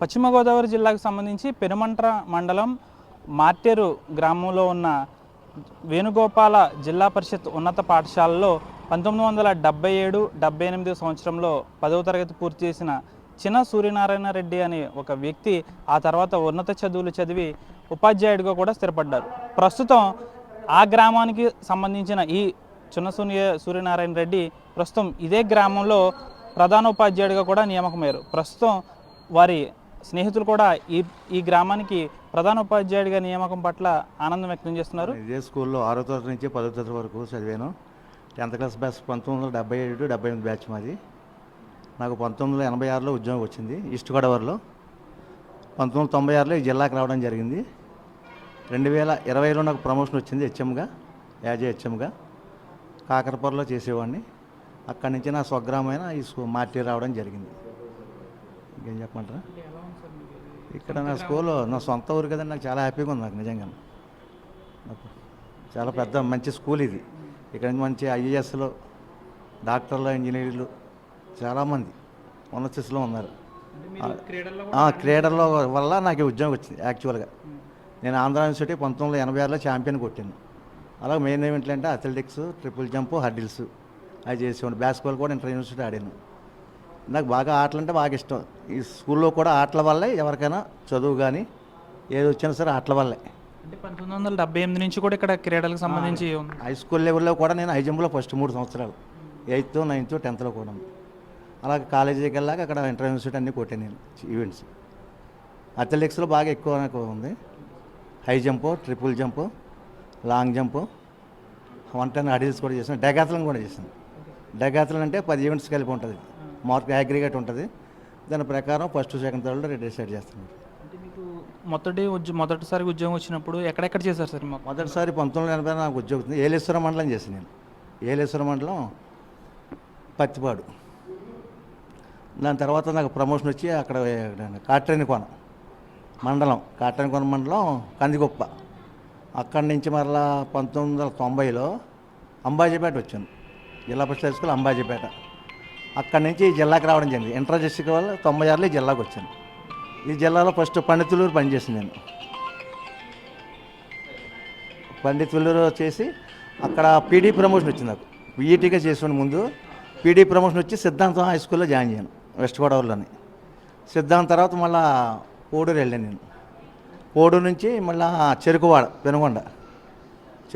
పశ్చిమ గోదావరి జిల్లాకు సంబంధించి పెనుమంట్ర మండలం మార్టేరు గ్రామంలో ఉన్న వేణుగోపాల జిల్లా పరిషత్ ఉన్నత పాఠశాలలో పంతొమ్మిది వందల డెబ్బై ఏడు డెబ్బై ఎనిమిది సంవత్సరంలో పదవ తరగతి పూర్తి చేసిన చిన్న సూర్యనారాయణ రెడ్డి అనే ఒక వ్యక్తి ఆ తర్వాత ఉన్నత చదువులు చదివి ఉపాధ్యాయుడిగా కూడా స్థిరపడ్డారు. ప్రస్తుతం ఆ గ్రామానికి సంబంధించిన ఈ చిన్న సూర్య సూర్యనారాయణ రెడ్డి ప్రస్తుతం ఇదే గ్రామంలో ప్రధాన ఉపాధ్యాయుడిగా కూడా నియామకమయ్యారు. ప్రస్తుతం వారి స్నేహితులు కూడా ఈ ఈ గ్రామానికి ప్రధాన ఉపాధ్యాయుడిగా నియామకం పట్ల ఆనందం వ్యక్తం చేస్తున్నారు. ఇదే స్కూల్లో ఆరో తరగతి నుంచి పదో తరగతి వరకు చదివాను. టెన్త్ క్లాస్ బ్యాచ్ పంతొమ్మిది వందల డెబ్బై ఏడు డెబ్బై ఎనిమిది బ్యాచ్ మాది. నాకు పంతొమ్మిది వందల ఎనభై ఆరులో ఉద్యోగం వచ్చింది ఈస్ట్ గోదావరిలో. పంతొమ్మిది వందల తొంభై ఆరులో ఈ జిల్లాకి రావడం జరిగింది. రెండు వేల ఇరవైలో నాకు ప్రమోషన్ వచ్చింది హెచ్ఎంగా యాజ్ హెచ్ఎంగా. కాకరపూర్లో చేసేవాడిని. అక్కడి నుంచి నా స్వగ్రామైన ఈ మార్టీ రావడం జరిగింది. ఇంకేం చెప్పమంటారా? ఇక్కడ నా స్కూల్లో నా సొంత ఊరు కదండి నాకు చాలా హ్యాపీగా ఉంది నాకు నిజంగా. నాకు చాలా పెద్ద మంచి స్కూల్ ఇది. ఇక్కడ నుంచి మంచి ఐఏఎస్లు డాక్టర్లు ఇంజనీర్లు చాలామంది ఉన్నత స్థితిలో ఉన్నారు. ఆ, క్రీడల్లో వల్ల నాకు ఉద్యోగం వచ్చింది యాక్చువల్గా నేను ఆంధ్ర యూనివర్సిటీ పంతొమ్మిది వందల ఎనభై ఆరులో ఛాంపియన్ కొట్టాను. అలాగే మెయిన్ ఈవెంట్లు అంటే అథ్లెటిక్స్ ట్రిపుల్ జంప్ హర్డిల్స్ అవి చేసేవాడిని. బాస్కెట్బాల్ కూడా ఇంటర్ యూనివర్సిటీ ఆడాను. నాకు బాగా ఆటలు అంటే బాగా ఇష్టం. ఈ స్కూల్లో కూడా ఆటల వల్లే ఎవరికైనా చదువు కానీ ఏది వచ్చినా సరే ఆటల వల్లే. అంటే పంతొమ్మిది వందల డెబ్బై ఎనిమిది నుంచి కూడా ఇక్కడ క్రీడలకు సంబంధించి హై స్కూల్ లెవెల్లో కూడా నేను హై జంప్లో ఫస్ట్ మూడు సంవత్సరాలు. ఎయిత్ నైన్త్ టెన్త్లో కూడా. అలాగే కాలేజీకి వెళ్ళాక అక్కడ ఇంటర్ అన్నీ కొట్టాను నేను ఈవెంట్స్. అథ్లెటిక్స్లో బాగా ఎక్కువ నాకు ఉంది. High jump triple jump long jump one ten hurdles కూడా చేసాను డెగాత్లను కూడా చేశాను. డెగాత్లను అంటే పది ఈవెంట్స్ కలిపి ఉంటుంది. మార్క్ అగ్రిగేట్ ఉంటుంది. దాని ప్రకారం ఫస్ట్ సెకండ్ థర్డ్లో డిసైడ్ మీకు మొదటి ఉద్యో మొదటిసారి ఉద్యోగం వచ్చినప్పుడు ఎక్కడెక్కడ చేశారు సార్ మొదటిసారి పంతొమ్మిది వందల ఎనభై నాకు ఉద్యోగం వచ్చింది. ఏలేశ్వర మండలం చేశాను నేను. ఏలేశ్వర మండలం పత్తిపాడు. దాని తర్వాత నాకు ప్రమోషన్ వచ్చి అక్కడ కాట్రేని కోన మండలం. కాట్రేని కోన మండలం కందిగొప్ప. అక్కడి నుంచి మరలా పంతొమ్మిది వందల తొంభైలో అంబాజీపేట వచ్చాను. జిల్లా పరిషత్ స్కూల్ అంబాజీపేట. అక్కడి నుంచి ఈ జిల్లాకి రావడం జరిగింది. ఇంటర్ డిస్ట్రిక్ట్ వల్ల తొంభై ఆరులో ఈ జిల్లాకు వచ్చాను ఈ జిల్లాలో ఫస్ట్ పండితులూరు పనిచేసింది నేను. పండితులూరు వచ్చేసి చేసి అక్కడ పీడీ ప్రమోషన్ వచ్చింది నాకు. పీఈటీగా చేసిన ముందు పీడీ ప్రమోషన్ వచ్చి సిద్ధాంతం హై స్కూల్లో జాయిన్ చేయను వెస్ట్ గోదావరిలోని. సిద్ధాంతం తర్వాత మళ్ళా కోడూరు వెళ్ళాను నేను. కోడూరు నుంచి మళ్ళా చెరుకువాడ పెనుగొండ.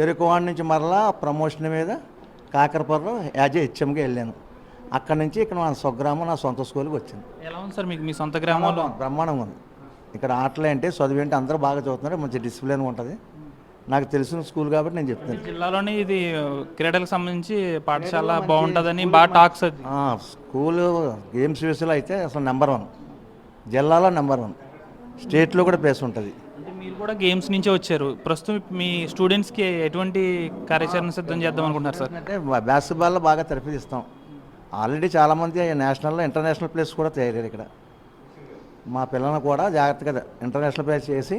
చెరుకువాడ నుంచి మరలా ప్రమోషన్ మీద కాకరపురం యాజ్ హెచ్ఎంగా వెళ్ళాను. అక్కడి నుంచి ఇక్కడ నా స్వగ్రామం నా సొంత స్కూల్కి వచ్చింది. ఎలా ఉంది సార్ మీకు మీ సొంత గ్రామంలో? బ్రహ్మాండంగా ఉంది. ఇక్కడ ఆటలు అంటే చదువు ఏంటి అందరూ బాగా చదువుతున్నారు మంచి డిసిప్లిన్ ఉంటుంది. నాకు తెలిసిన స్కూల్ కాబట్టి నేను చెప్తాను. జిల్లాలోని ఇది క్రీడలకు సంబంధించి పాఠశాల బాగుంటుందని బాగా టాక్స్ స్కూల్ గేమ్స్ విషయంలో అయితే అసలు నెంబర్ వన్. జిల్లాలో నెంబర్ వన్. స్టేట్లో కూడా ప్లేస్ ఉంటుంది. మీరు కూడా గేమ్స్ నుంచే వచ్చారు. ప్రస్తుతం మీ స్టూడెంట్స్కి ఎటువంటి కార్యాచరణ సిద్ధం చేద్దాం అనుకుంటున్నారు సార్? అంటే బాస్కెట్బాల్లో బాగా తెరపిస్తాం ఆల్రెడీ చాలామంది నేషనల్లో ఇంటర్నేషనల్ ప్లేస్ కూడా తయారయ్యారు ఇక్కడ. మా పిల్లలను కూడా జాగ్రత్తగా ఇంటర్నేషనల్ ప్లేస్ చేసి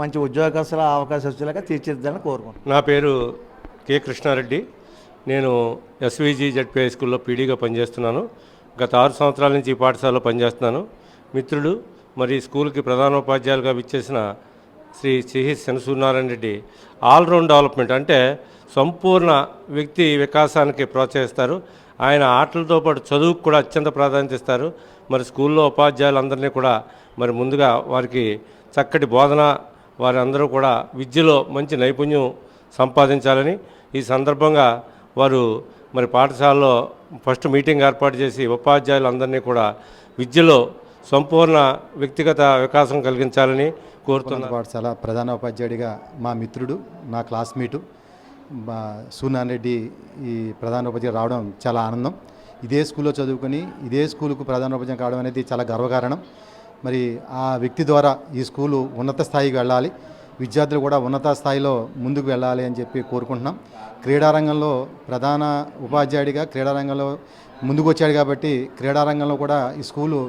మంచి ఉద్యోగస్తుల అవకాశం వచ్చేలాగా తీర్చిదిద్దాలని కోరుకుంటున్నాను నా పేరు కె కృష్ణారెడ్డి. నేను ఎస్విజి జడ్పీ హై స్కూల్లో పీడీగా పనిచేస్తున్నాను. గత ఆరు సంవత్సరాల నుంచి ఈ పాఠశాలలో పనిచేస్తున్నాను. మిత్రుడు మరి స్కూల్కి ప్రధానోపాధ్యాయులుగా విచ్చేసిన శ్రీ సిహి శనసూర్యనారాయణ రెడ్డి ఆల్రౌండ్ డెవలప్మెంట్ అంటే సంపూర్ణ వ్యక్తి వికాసానికి ప్రోత్సహిస్తారు. ఆయన ఆటలతో పాటు చదువుకు కూడా అత్యంత ప్రాధాన్యత ఇస్తారు. మరి స్కూల్లో ఉపాధ్యాయులందరినీ కూడా మరి ముందుగా వారికి చక్కటి బోధన వారి అందరూ కూడా విద్యలో మంచి నైపుణ్యం సంపాదించాలని ఈ సందర్భంగా వారు మరి పాఠశాలలో ఫస్ట్ మీటింగ్ ఏర్పాటు చేసి ఉపాధ్యాయులందరినీ కూడా విద్యలో సంపూర్ణ వ్యక్తిగత వికాసం కలిగించాలని కోరుతున్నారు పాఠశాల ప్రధాన ఉపాధ్యాయుడిగా మా మిత్రుడు నా క్లాస్మేటు మా సూనాన్ రెడ్డి ఈ ప్రధాన ఉపాధ్యాయులు రావడం చాలా ఆనందం. ఇదే స్కూల్లో చదువుకొని ఇదే స్కూలుకు ప్రధాన ఉపాధ్యాయుడు కావడం అనేది చాలా గర్వకారణం. మరి ఆ వ్యక్తి ద్వారా ఈ స్కూలు ఉన్నత స్థాయికి వెళ్ళాలి. విద్యార్థులు కూడా ఉన్నత స్థాయిలో ముందుకు వెళ్ళాలి అని చెప్పి కోరుకుంటున్నాం. క్రీడారంగంలో ప్రధాన ఉపాధ్యాయుడిగా క్రీడారంగంలో ముందుకు వచ్చాడు కాబట్టి క్రీడారంగంలో కూడా ఈ స్కూలు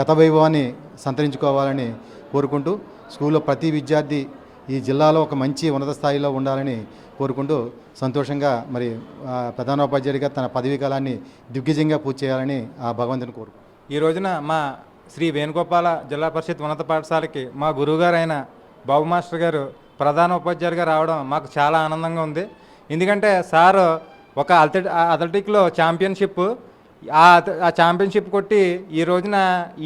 గత వైభవాన్ని సంతరించుకోవాలని కోరుకుంటూ స్కూల్లో ప్రతి విద్యార్థి ఈ జిల్లాలో ఒక మంచి ఉన్నత స్థాయిలో ఉండాలని కోరుకుంటూ సంతోషంగా మరి ప్రధానోపాధ్యాయుడిగా తన పదవీ కాలాన్ని దిగ్విజయంగా పూర్తి చేయాలని ఆ భగవంతుని కోరు ఈ రోజున మా శ్రీ వేణుగోపాల జిల్లా పరిషత్ ఉన్నత పాఠశాలకి మా గురువుగారైన బాబు మాస్టర్ గారు ప్రధాన ఉపాధ్యాయులుగా రావడం మాకు చాలా ఆనందంగా ఉంది. ఎందుకంటే సార్ ఒక అథ్లెటిక్లో ఛాంపియన్షిప్ ఆ ఛాంపియన్షిప్ కొట్టి ఈ రోజున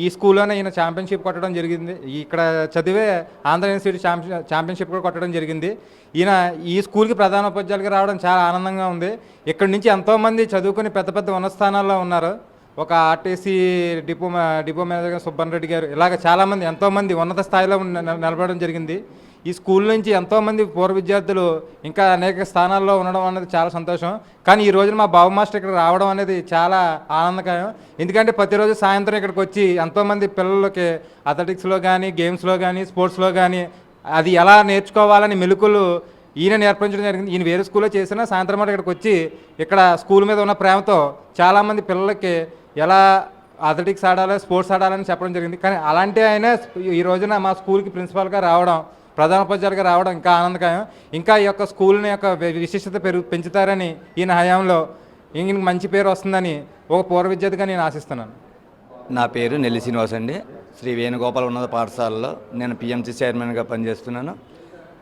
ఈ స్కూల్లోనే ఈయన ఛాంపియన్షిప్ కొట్టడం జరిగింది. ఇక్కడ చదివే ఆంధ్ర యూనివర్సిటీ ఛాంపియన్ ఛాంపియన్షిప్ కూడా కొట్టడం జరిగింది. ఈయన ఈ స్కూల్కి ప్రధాన ఉపాధ్యాయులుగా రావడం చాలా ఆనందంగా ఉంది. ఇక్కడ నుంచి ఎంతోమంది చదువుకుని పెద్ద పెద్ద ఉన్నతస్థానాల్లో ఉన్నారు. ఒక RTC depot depot manager Subban Reddy గారు. ఇలాగ చాలామంది ఎంతోమంది ఉన్నత స్థాయిలో నిలబడడం జరిగింది. ఈ స్కూల్ నుంచి ఎంతోమంది పూర్వ విద్యార్థులు ఇంకా అనేక స్థానాల్లో ఉండడం అనేది చాలా సంతోషం. కానీ ఈ రోజున మా బాబు మాస్టర్ ఇక్కడ రావడం అనేది చాలా ఆనందకరం. ఎందుకంటే ప్రతిరోజు సాయంత్రం ఇక్కడికి వచ్చి ఎంతోమంది పిల్లలకి అథ్లెటిక్స్లో కానీ గేమ్స్లో కానీ స్పోర్ట్స్లో కానీ అది ఎలా నేర్చుకోవాలని మెలుకులు ఈయన నేర్పించడం జరిగింది. ఈయన వేరే స్కూల్లో చేసినా సాయంత్రం మాట ఇక్కడికి వచ్చి ఇక్కడ స్కూల్ మీద ఉన్న ప్రేమతో చాలామంది పిల్లలకి ఎలా అథ్లెటిక్స్ ఆడాలి స్పోర్ట్స్ ఆడాలని చెప్పడం జరిగింది. కానీ అలాంటి ఆయన ఈ రోజున మా స్కూల్కి ప్రిన్సిపాల్గా రావడం ప్రధానోపాధ్యాయులుగా రావడం ఇంకా ఆనందకరం. ఇంకా ఈ యొక్క స్కూల్ని యొక్క విశిష్టత పెరుగు పెంచుతారని ఈయన హయాంలో ఈయన మంచి పేరు వస్తుందని ఒక పూర్వ విద్యార్థిగా నేను ఆశిస్తున్నాను. నా పేరు నెల్లి శ్రీనివాస్ అండి. శ్రీ వేణుగోపాల ఉన్నత పాఠశాలలో నేను పిఎంసి చైర్మన్గా పనిచేస్తున్నాను.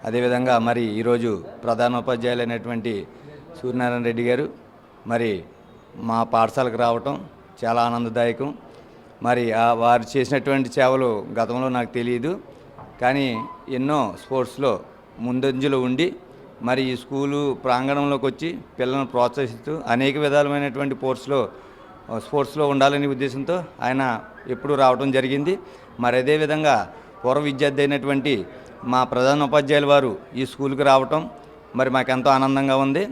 అదేవిధంగా మరి ఈరోజు ప్రధానోపాధ్యాయులు అయినటువంటి సూర్యనారాయణ రెడ్డి గారు మరి మా పాఠశాలకు రావటం చాలా ఆనందదాయకం. మరి ఆ వారు చేసినటువంటి సేవలు గతంలో నాకు తెలియదు. కానీ ఎన్నో స్పోర్ట్స్లో ముందంజలో ఉండి మరి ఈ స్కూలు ప్రాంగణంలోకి వచ్చి పిల్లలను ప్రోత్సహిస్తూ అనేక విధాలమైనటువంటి స్పోర్ట్స్లో స్పోర్ట్స్లో ఉండాలనే ఉద్దేశంతో ఆయన ఎప్పుడూ రావడం జరిగింది. మరి అదేవిధంగా పూర్వ విద్యార్థి అయినటువంటి మా ప్రధాన ఉపాధ్యాయుల వారు ఈ స్కూల్కి రావటం మరి మాకెంతో ఆనందంగా ఉంది.